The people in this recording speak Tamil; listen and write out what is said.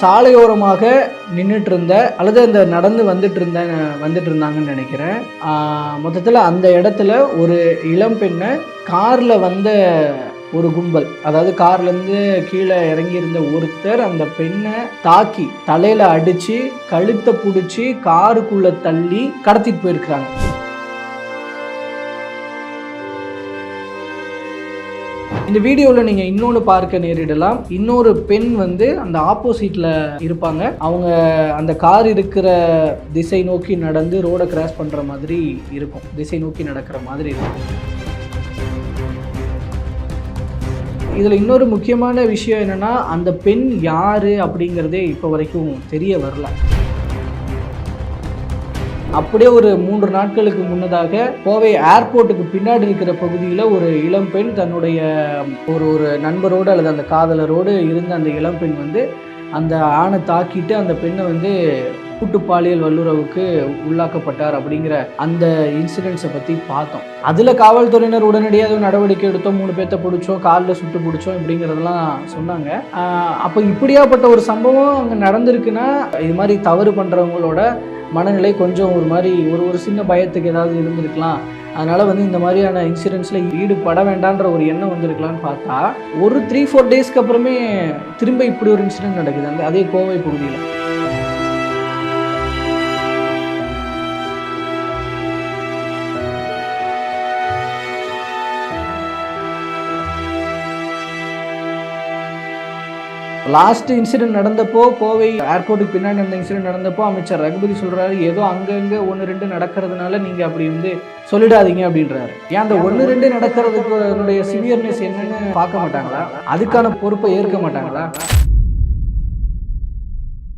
சாலையோரமாக நின்றுட்டு இருந்த அல்லது அந்த நடந்து வந்துட்டு இருந்த வந்துட்டு இருந்தாங்கன்னு நினைக்கிறேன் மொத்தத்தில் அந்த இடத்துல ஒரு இளம் பெண்ணை காரில் வந்த ஒரு கும்பல். அதாவது கார்லேருந்து கீழே இறங்கி இருந்த ஒருத்தர் அந்த பெண்ணை தாக்கி தலையில் அடித்து கழுத்தை பிடிச்சி காருக்குள்ளே தள்ளி கடத்திட்டு போயிருக்கிறாங்க. இந்த வீடியோவில் நீங்கள் இன்னொன்று பார்க்க நேரிடலாம். இன்னொரு பெண் வந்து அந்த ஆப்போசிட்டில் இருப்பாங்க. அவங்க அந்த கார் இருக்கிற திசை நோக்கி நடந்து ரோடை கிராஸ் பண்ணுற மாதிரி இருக்கும். திசை நோக்கி நடக்கிற மாதிரி இருக்கும். இதில் இன்னொரு முக்கியமான விஷயம் என்னென்னா அந்த பெண் யார் அப்படிங்கிறதே இப்போ வரைக்கும் தெரிய வரல. அப்படியே ஒரு மூன்று நாட்களுக்கு முன்னதாக கோவை ஏர்போர்ட்டுக்கு பின்னாடி இருக்கிற பகுதியில் ஒரு இளம்பெண் தன்னுடைய ஒரு ஒரு நண்பரோடு அல்லது அந்த காதலரோடு இருந்த அந்த இளம்பெண் வந்து அந்த ஆணை தாக்கிட்டு அந்த பெண்ணை வந்து கூட்டு பாலியல் வல்லுறவுக்கு உள்ளாக்கப்பட்டார் அப்படிங்கிற அந்த இன்சிடென்ட்ஸை பற்றி பார்த்தோம். அதில் காவல்துறையினர் உடனடியாக நடவடிக்கை எடுத்தோம் மூணு பேர்த்த பிடிச்சோம் காலில் சுட்டு பிடிச்சோம் அப்படிங்கிறதெல்லாம் சொன்னாங்க. அப்போ இப்படியாப்பட்ட ஒரு சம்பவம் அங்கே நடந்திருக்குன்னா இது மாதிரி தவறு பண்ணுறவங்களோட மனநிலை கொஞ்சம் ஒரு மாதிரி ஒரு ஒரு சின்ன பயத்துக்கு ஏதாவது இருந்திருக்கலாம். அதனால் வந்து இந்த மாதிரியான இன்சிடென்ட்ஸில் ஈடுபட வேண்டான்ற ஒரு எண்ணம் வந்திருக்கலான்னு பார்த்தா ஒரு த்ரீ ஃபோர் டேஸ்க்கு அப்புறமே திரும்ப இப்படி ஒரு இன்சிடென்ட் நடக்குது. அந்த அதே கோவை பகுதியில். லாஸ்ட் இன்சிடென்ட் நடந்தப்போ கோவை ஏர்போர்ட்டுக்கு பின்னாடி நடந்த இன்சிடென்ட் நடந்தப்போ அமைச்சர் ரகுபதி சொல்றாரு ஏதோ அங்கங்கே ஒன்று ரெண்டு நடக்கிறதுனால நீங்க அப்படி வந்து சொல்லிடாதீங்க அப்படின்றாரு. ஏன் அந்த ஒன்று ரெண்டு நடக்கிறதுக்கு சிவியர்னஸ் என்னன்னு பார்க்க மாட்டாங்களா? அதுக்கான பொறுப்பை ஏற்க மாட்டாங்களா?